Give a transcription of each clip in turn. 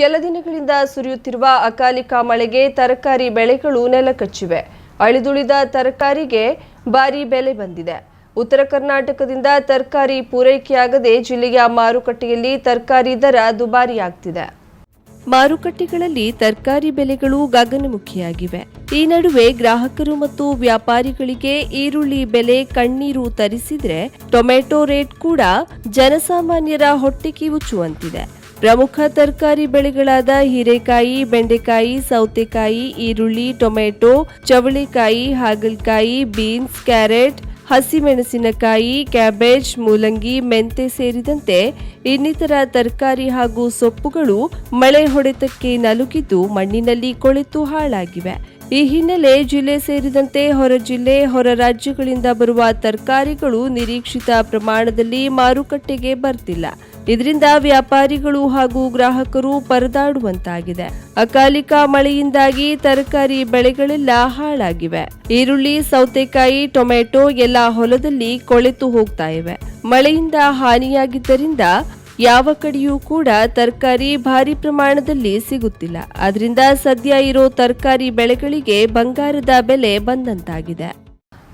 ಕೆಲ ದಿನಗಳಿಂದ ಸುರಿಯುತ್ತಿರುವ ಅಕಾಲಿಕ ಮಳೆಗೆ ತರಕಾರಿ ಬೆಳೆಗಳು ನೆಲಕಚ್ಚಿವೆ. ಅಳಿದುಳಿದ ತರಕಾರಿಗೆ ಭಾರಿ ಬೆಲೆ ಬಂದಿದೆ. ಉತ್ತರ ಕರ್ನಾಟಕದಿಂದ ತರಕಾರಿ ಪೂರೈಕೆಯಾಗದೆ ಜಿಲ್ಲೆಯ ಮಾರುಕಟ್ಟೆಯಲ್ಲಿ ತರಕಾರಿ ದರ ದುಬಾರಿಯಾಗ್ತಿದೆ. ಮಾರುಕಟ್ಟೆಗಳಲ್ಲಿ ತರಕಾರಿ ಬೆಲೆಗಳು ಗಗನಮುಖಿಯಾಗಿವೆ. ಈ ನಡುವೆ ಗ್ರಾಹಕರು ಮತ್ತು ವ್ಯಾಪಾರಿಗಳಿಗೆ ಈರುಳ್ಳಿ ಬೆಲೆ ಕಣ್ಣೀರು ತರಿಸಿದ್ರೆ ಟೊಮೆಟೊ ರೇಟ್ ಕೂಡ ಜನಸಾಮಾನ್ಯರ ಹೊಟ್ಟೆ ಉಚ್ಚುವಂತಿದೆ. ಪ್ರಮುಖ ತರಕಾರಿ ಬೆಳೆಗಳಾದ ಹೀರೆಕಾಯಿ, ಬೆಂಡೆಕಾಯಿ, ಸೌತೆಕಾಯಿ, ಈರುಳ್ಳಿ, ಟೊಮೆಟೊ, ಚವಳಿಕಾಯಿ, ಹಾಗಲಕಾಯಿ, ಬೀನ್ಸ್, ಕ್ಯಾರೆಟ್, ಹಸಿಮೆಣಸಿನಕಾಯಿ, ಕ್ಯಾಬೇಜ್, ಮೂಲಂಗಿ, ಮೆಂತೆ ಸೇರಿದಂತೆ ಇನ್ನಿತರ ತರಕಾರಿ ಹಾಗೂ ಸೊಪ್ಪುಗಳು ಮಳೆ ಹೊಡೆತಕ್ಕೆ ನಲುಗಿದ್ದು ಮಣ್ಣಿನಲ್ಲಿ ಕೊಳೆತು ಹಾಳಾಗಿವೆ. ಈ ಹಿನ್ನೆಲೆ ಜಿಲ್ಲೆ ಸೇರಿದಂತೆ ಹೊರ ಜಿಲ್ಲೆ, ಹೊರ ರಾಜ್ಯಗಳಿಂದ ಬರುವ ತರಕಾರಿಗಳು ನಿರೀಕ್ಷಿತ ಪ್ರಮಾಣದಲ್ಲಿ ಮಾರುಕಟ್ಟೆಗೆ ಬರ್ತಿಲ್ಲ. ಇದರಿಂದ ವ್ಯಾಪಾರಿಗಳು ಹಾಗೂ ಗ್ರಾಹಕರು ಪರದಾಡುವಂತಾಗಿದೆ. ಅಕಾಲಿಕ ಮಳೆಯಿಂದಾಗಿ ತರಕಾರಿ ಬೆಳೆಗಳೆಲ್ಲ ಹಾಳಾಗಿವೆ. ಈರುಳ್ಳಿ, ಸೌತೆಕಾಯಿ ಟೊಮೆಟೊ ಎಲ್ಲ ಹೊಲದಲ್ಲಿ ಕೊಳೆತು ಹೋಗ್ತಾ ಇವೆ. ಮಳೆಯಿಂದ ಹಾನಿಯಾಗಿದ್ದರಿಂದ ಯಾವ ಕಡೆಯೂ ಕೂಡ ತರಕಾರಿ ಭಾರಿ ಪ್ರಮಾಣದಲ್ಲಿ ಸಿಗುತ್ತಿಲ್ಲ. ಅದರಿಂದ ಸದ್ಯ ಇರೋ ತರಕಾರಿ ಬೆಳೆಗಳಿಗೆ ಬಂಗಾರದ ಬೆಲೆ ಬಂದಂತಾಗಿದೆ.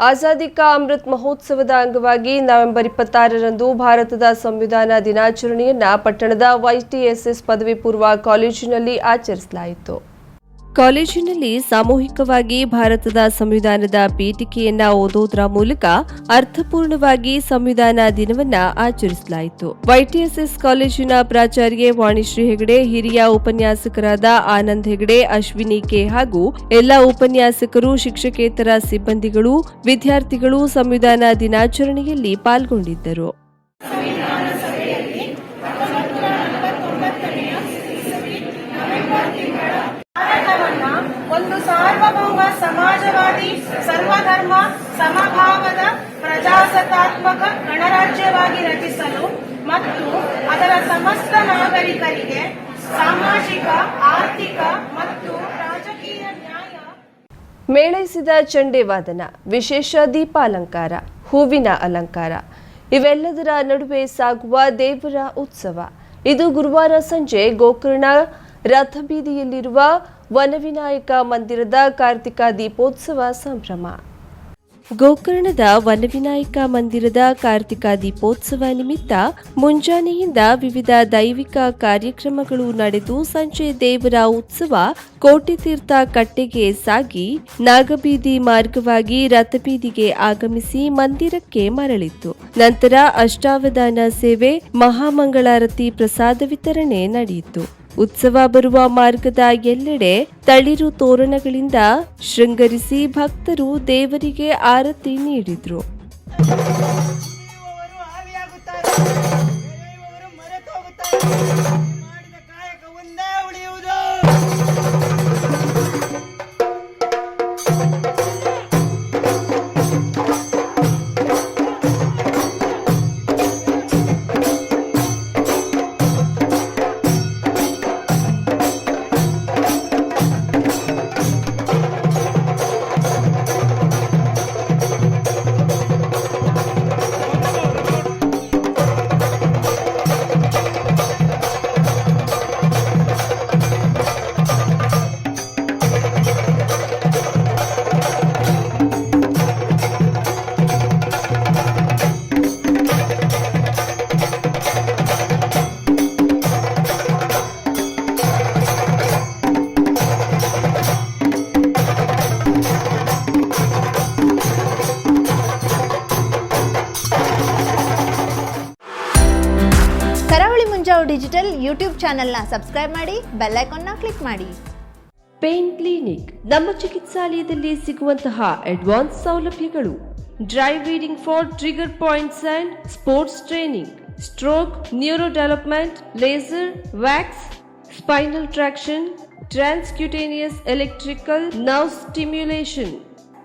ಆಜಾದಿ ಕಾ ಅಮೃತ್ ಮಹೋತ್ಸವದ ಅಂಗವಾಗಿ ನವೆಂಬರ್ ಇಪ್ಪತ್ತಾರರಂದು ಭಾರತದ ಸಂವಿಧಾನ ದಿನಾಚರಣೆಯನ್ನ ಪಟ್ಟಣದ ವೈಟಿಎಸ್ಎಸ್ ಪದವಿ ಪೂರ್ವ ಕಾಲೇಜಿನಲ್ಲಿ ಆಚರಿಸಲಾಯಿತು. ಕಾಲೇಜಿನಲ್ಲಿ ಸಾಮೂಹಿಕವಾಗಿ ಭಾರತದ ಸಂವಿಧಾನದ ಪೀಠಿಕೆಯನ್ನ ಓದೋದ್ರ ಮೂಲಕ ಅರ್ಥಪೂರ್ಣವಾಗಿ ಸಂವಿಧಾನ ದಿನವನ್ನ ಆಚರಿಸಲಾಯಿತು. ವೈಟಿಎಸ್ಎಸ್ ಕಾಲೇಜಿನ ಪ್ರಾಚಾರ್ಯ ವಾಣಿಶ್ರೀ ಹೆಗಡೆ, ಹಿರಿಯ ಉಪನ್ಯಾಸಕರಾದ ಆನಂದ್ ಹೆಗಡೆ, ಅಶ್ವಿನಿ ಕೆ ಹಾಗೂ ಎಲ್ಲ ಉಪನ್ಯಾಸಕರು, ಶಿಕ್ಷಕೇತರ ಸಿಬ್ಬಂದಿಗಳು, ವಿದ್ಯಾರ್ಥಿಗಳು ಸಂವಿಧಾನ ದಿನಾಚರಣೆಯಲ್ಲಿ ಪಾಲ್ಗೊಂಡಿದ್ದರು. ಭಾರತವನ್ನ ಒಂದು ಸಾರ್ವಭೌಮ ಸಮಾಜವಾದಿ ಸರ್ವಧರ್ಮ ಸಮಭಾವದ ಪ್ರಜಾಸತ್ತಾತ್ಮಕ ಗಣರಾಜ್ಯವಾಗಿ ರಚಿಸಲು ಮತ್ತು ಅದರ ಸಮಸ್ತ ನಾಗರಿಕರಿಗೆ ಸಾಮಾಜಿಕ, ಆರ್ಥಿಕ ಮತ್ತು ರಾಜಕೀಯ ನ್ಯಾಯ ಮೇಳೈಸಿದ ಚಂಡೇವಾದನ ವಿಶೇಷ ದೀಪಾಲಂಕಾರ, ಹೂವಿನ ಅಲಂಕಾರ. ಇವೆಲ್ಲದರ ನಡುವೆ ಸಾಗುವ ದೇವರ ಉತ್ಸವ. ಇದು ಗುರುವಾರ ಸಂಜೆ ಗೋಕರ್ಣ ರಥಬೀದಿಯಲ್ಲಿರುವ ವನವಿನಾಯಕ ಮಂದಿರದ ಕಾರ್ತಿಕ ದೀಪೋತ್ಸವ ಸಂಭ್ರಮ. ಗೋಕರ್ಣದ ವನವಿನಾಯಕ ಮಂದಿರದ ಕಾರ್ತಿಕ ದೀಪೋತ್ಸವ ನಿಮಿತ್ತ ಮುಂಜಾನೆಯಿಂದ ವಿವಿಧ ದೈವಿಕ ಕಾರ್ಯಕ್ರಮಗಳು ನಡೆದು ಸಂಜೆ ದೇವರ ಉತ್ಸವ ಕೋಟಿತೀರ್ಥ ಕಟ್ಟೆಗೆ ಸಾಗಿ ನಾಗಬೀದಿ ಮಾರ್ಗವಾಗಿ ರಥಬೀದಿಗೆ ಆಗಮಿಸಿ ಮಂದಿರಕ್ಕೆ ಮರಳಿತು ನಂತರ ಅಷ್ಟಾವಧಾನ ಸೇವೆ, ಮಹಾಮಂಗಳಾರತಿ ಪ್ರಸಾದ ವಿತರಣೆ ನಡೆಯಿತು. ಉತ್ಸವ ಬರುವ ಮಾರ್ಗದ ಎಲ್ಲೆಡೆ ತಳಿರು ತೋರಣಗಳಿಂದ ಶೃಂಗರಿಸಿ ಭಕ್ತರು ದೇವರಿಗೆ ಆರತಿ ನೀಡಿದ್ರು. ಹೋಗುತ್ತಾರೆ ಡಿಜಿಟಲ್ ಯೂಟ್ಯೂಬ್ ಚಾನೆಲ್ನ ಸಬ್ಸ್ಕ್ರೈಬ್ ಮಾಡಿ ಬೆಲ್ ಐಕಾನ್ನ ಕ್ಲಿಕ್ ಮಾಡಿ. ಪೇನ್ ಕ್ಲಿನಿಕ್ ನಮ್ಮ ಚಿಕಿತ್ಸಾಲಯದಲ್ಲಿ ಸಿಗುವಂತಹ ಅಡ್ವಾನ್ಸ್ ಸೌಲಭ್ಯಗಳು. Dry needling for trigger points and sports training. Stroke neuro development laser wax spinal traction transcutaneous electrical nerve stimulation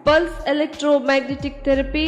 pulse electromagnetic therapy,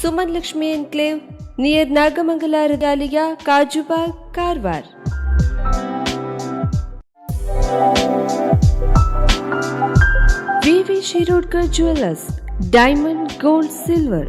Suman Lakshmi enclave near Nagamangala ರಾಲಿಯ Kajubag Karwar. V V Shirodkar jewellers diamond gold silver